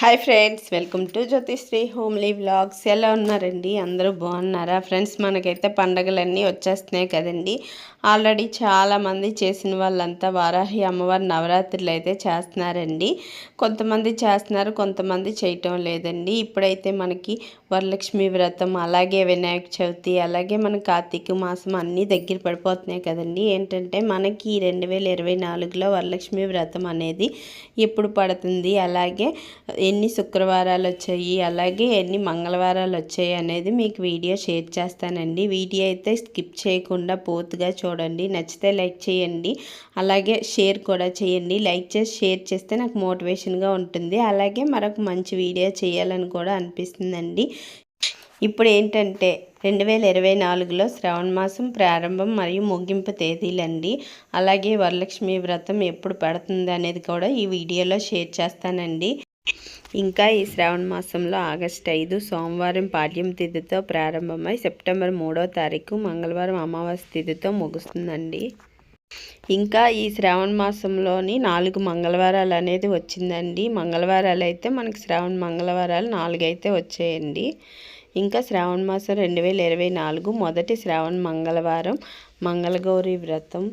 Hi friends welcome to Jyothisri homely vlogs ఎలా ఉన్నారండి? అందరూ బాగున్నారా? ఫ్రెండ్స్ మనకైతే పండగలన్నీ వచ్చేస్తున్నాయి కదండి. ఆల్రెడీ చాలామంది చేసిన వాళ్ళంతా వారాహి అమ్మవారి నవరాత్రులు అయితే చేస్తున్నారండి. కొంతమంది చేస్తున్నారు కొంతమంది చేయటం లేదండి. ఇప్పుడైతే మనకి వరలక్ష్మి వ్రతం అలాగే వినాయక చవితి అలాగే మన కార్తీక మాసం అన్నీ దగ్గర పడిపోతున్నాయి కదండి. ఏంటంటే మనకి రెండు వేల ఇరవై నాలుగులో వరలక్ష్మి వ్రతం అనేది ఎప్పుడు పడుతుంది? అలాగే ఎన్ని శుక్రవారాలు వచ్చాయి అలాగే ఎన్ని మంగళవారాలు వచ్చాయి అనేది మీకు వీడియో షేర్ చేస్తానండి. వీడియో అయితే స్కిప్ చేయకుండా పూర్తిగా చూడండి. నచ్చితే లైక్ చేయండి. అలాగే షేర్ కూడా చేయండి. లైక్ చేసి షేర్ చేస్తే నాకు మోటివేషన్గా ఉంటుంది. అలాగే మరొక మంచి వీడియో చేయాలని కూడా అనిపిస్తుందండి. ఇప్పుడు ఏంటంటే రెండు వేల ఇరవై నాలుగులో శ్రావణ మాసం ప్రారంభం మరియు ముగింపు తేదీలండి. అలాగే వరలక్ష్మి వ్రతం ఎప్పుడు పడుతుంది అనేది కూడా ఈ వీడియోలో షేర్ చేస్తానండి. ఇంకా ఈ శ్రావణ మాసంలో ఆగస్టు ఐదు సోమవారం పాడ్యం తిథితో ప్రారంభమై సెప్టెంబర్ మూడో తారీఖు మంగళవారం అమావాస్య తిథితో ముగుస్తుందండి. ఇంకా ఈ శ్రావణ మాసంలోని నాలుగు మంగళవారాలు అనేది వచ్చిందండి. మంగళవారాలు అయితే మనకి శ్రావణ మంగళవారాలు నాలుగు అయితే వచ్చాయండి. ఇంకా శ్రావణ మాసం రెండు వేల ఇరవై నాలుగు మొదటి శ్రావణ మంగళవారం మంగళగౌరి వ్రతం.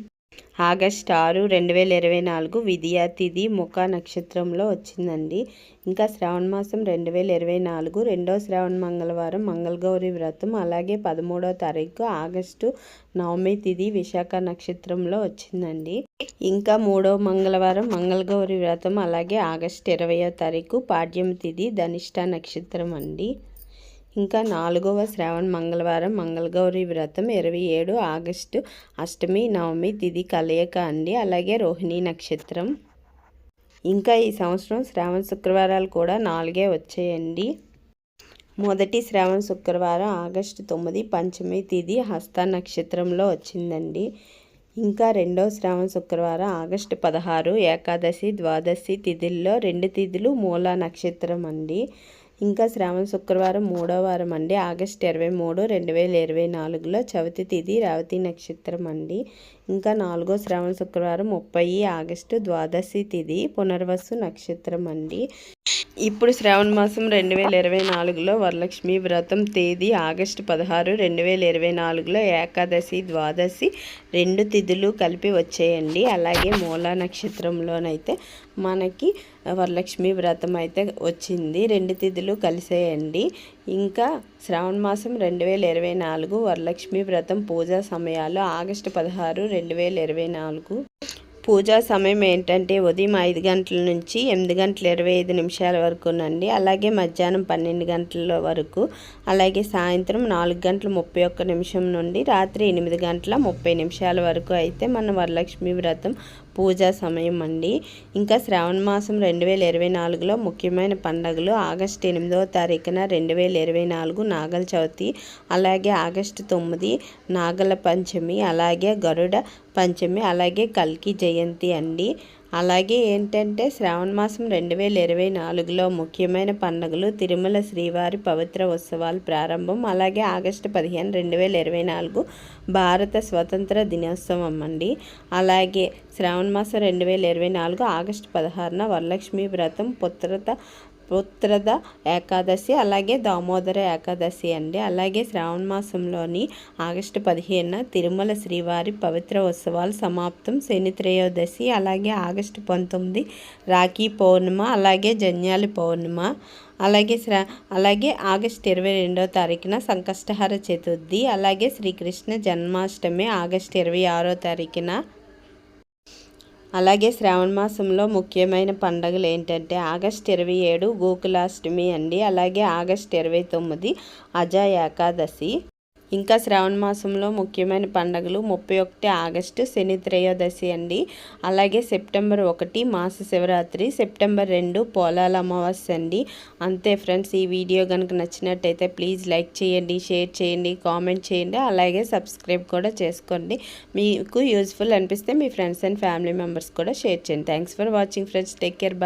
ఆగస్ట్ ఆరు రెండు వేల ఇరవై నాలుగు విద్యాతిథి ముఖ నక్షత్రంలో వచ్చిందండి. ఇంకా శ్రావణ మాసం రెండు వేల ఇరవై నాలుగు రెండో శ్రావణ మంగళవారం మంగళగౌరి వ్రతం అలాగే పదమూడో తారీఖు ఆగస్టు నవమి తిథి విశాఖ నక్షత్రంలో వచ్చిందండి. ఇంకా మూడో మంగళవారం మంగళగౌరి వ్రతం అలాగే ఆగస్టు ఇరవయో తారీఖు పాడ్యం తిథి ధనిష్ట నక్షత్రం అండి. ఇంకా నాలుగవ శ్రావణ మంగళవారం మంగళగౌరి వ్రతం ఇరవై ఏడు ఆగస్టు అష్టమి నవమి తిది కలయిక అండి. అలాగే రోహిణి నక్షత్రం. ఇంకా ఈ సంవత్సరం శ్రావణ శుక్రవారాలు కూడా నాలుగే వచ్చాయండి. మొదటి శ్రావణ శుక్రవారం ఆగస్టు తొమ్మిది పంచమి తిది హస్త నక్షత్రంలో వచ్చిందండి. ఇంకా రెండో శ్రావణ శుక్రవారం ఆగస్టు పదహారు ఏకాదశి ద్వాదశి తిథుల్లో రెండు తిథులు మూల నక్షత్రం అండి. ఇంకా శ్రావణ శుక్రవారం మూడో వారం అండి. ఆగస్ట్ ఇరవై మూడు రెండు వేల ఇరవై నాలుగులో చవితి తిథి రావతి నక్షత్రం అండి. ఇంకా నాలుగో శ్రావణ శుక్రవారం ముప్పై ఆగస్టు ద్వాదశి తిథి పునర్వసు నక్షత్రం అండి. ఇప్పుడు శ్రావణ మాసం రెండు వేల ఇరవై నాలుగులో వరలక్ష్మి వ్రతం తేదీ ఆగస్టు పదహారు రెండు వేల ఇరవై నాలుగులో ఏకాదశి ద్వాదశి రెండు తిథులు కలిపి వచ్చేయండి. అలాగే మూలా నక్షత్రంలోనైతే మనకి వరలక్ష్మి వ్రతం అయితే వచ్చింది. రెండు తిథులు కలిసేయండి. ఇంకా శ్రావణ మాసం రెండు వేల ఇరవై నాలుగు వరలక్ష్మి వ్రతం పూజా సమయాలు ఆగస్టు పదహారు రెండు వేల ఇరవై నాలుగు. పూజా సమయం ఏంటంటే ఉదయం ఐదు గంటల నుంచి ఎనిమిది గంటల ఇరవై ఐదు నిమిషాల వరకు నండి. అలాగే మధ్యాహ్నం పన్నెండు గంటల వరకు అలాగే సాయంత్రం నాలుగు గంటల ముప్పై ఒక్క నిమిషం నుండి రాత్రి ఎనిమిది గంటల ముప్పై నిమిషాల వరకు అయితే మన వరలక్ష్మి వ్రతం పూజా సమయం అండి. ఇంకా శ్రావణ మాసం రెండు వేల ఇరవై నాలుగులో ముఖ్యమైన పండుగలు ఆగస్టు ఎనిమిదవ తారీఖున రెండు వేల ఇరవై నాలుగు నాగల చవితి అలాగే ఆగస్టు తొమ్మిది నాగల పంచమి అలాగే గరుడ పంచమి అలాగే కల్కి జయంతి అండి. అలాగే ఏంటంటే శ్రావణ మాసం రెండు వేల ఇరవై నాలుగులో ముఖ్యమైన పండుగలు తిరుమల శ్రీవారి పవిత్ర ఉత్సవాలు ప్రారంభం అలాగే ఆగస్టు పదిహేను రెండు వేల ఇరవై నాలుగు భారత స్వతంత్ర దినోత్సవం అండి. అలాగే శ్రావణ మాసం రెండు వేల ఇరవై నాలుగు ఆగస్టు పదహారున వరలక్ష్మి వ్రతం పుత్రత పుత్రద ఏకాదశి అలాగే దామోదర ఏకాదశి అండి. అలాగే శ్రావణ మాసంలోని ఆగస్టు పదిహేనున తిరుమల శ్రీవారి పవిత్ర ఉత్సవాలు సమాప్తం. శని త్రయోదశి అలాగే ఆగస్టు పంతొమ్మిది రాఖీ పౌర్ణిమ అలాగే జన్యాలి పౌర్ణిమ అలాగే శ్రా అలాగే ఆగస్ట్ ఇరవై రెండవ తారీఖున సంకష్టహార చతుర్థి అలాగే శ్రీకృష్ణ జన్మాష్టమి ఆగస్ట్ ఇరవై ఆరో తారీఖున అలాగే శ్రావణ మాసంలో ముఖ్యమైన పండుగలు ఏంటంటే ఆగస్ట్ ఇరవై ఏడు గోకులాష్టమి అండి. అలాగే ఆగస్ట్ ఇరవై తొమ్మిది అజయ ఏకాదశి. ఇంకా శ్రావణ మాసంలో ముఖ్యమైన పండుగలు ముప్పై ఒకటి ఆగస్టు శని త్రయోదశి అండి. అలాగే సెప్టెంబర్ ఒకటి మాస శివరాత్రి సెప్టెంబర్ రెండు పోలాల అమావాస్య అండి. అంతే ఫ్రెండ్స్ ఈ వీడియో కనుక నచ్చినట్టయితే ప్లీజ్ లైక్ చేయండి షేర్ చేయండి కామెంట్ చేయండి అలాగే సబ్స్క్రైబ్ కూడా చేసుకోండి. మీకు యూజ్ఫుల్ అనిపిస్తే మీ ఫ్రెండ్స్ అండ్ ఫ్యామిలీ మెంబర్స్ కూడా షేర్ చేయండి. Thanks for watching friends. Take care. Bye.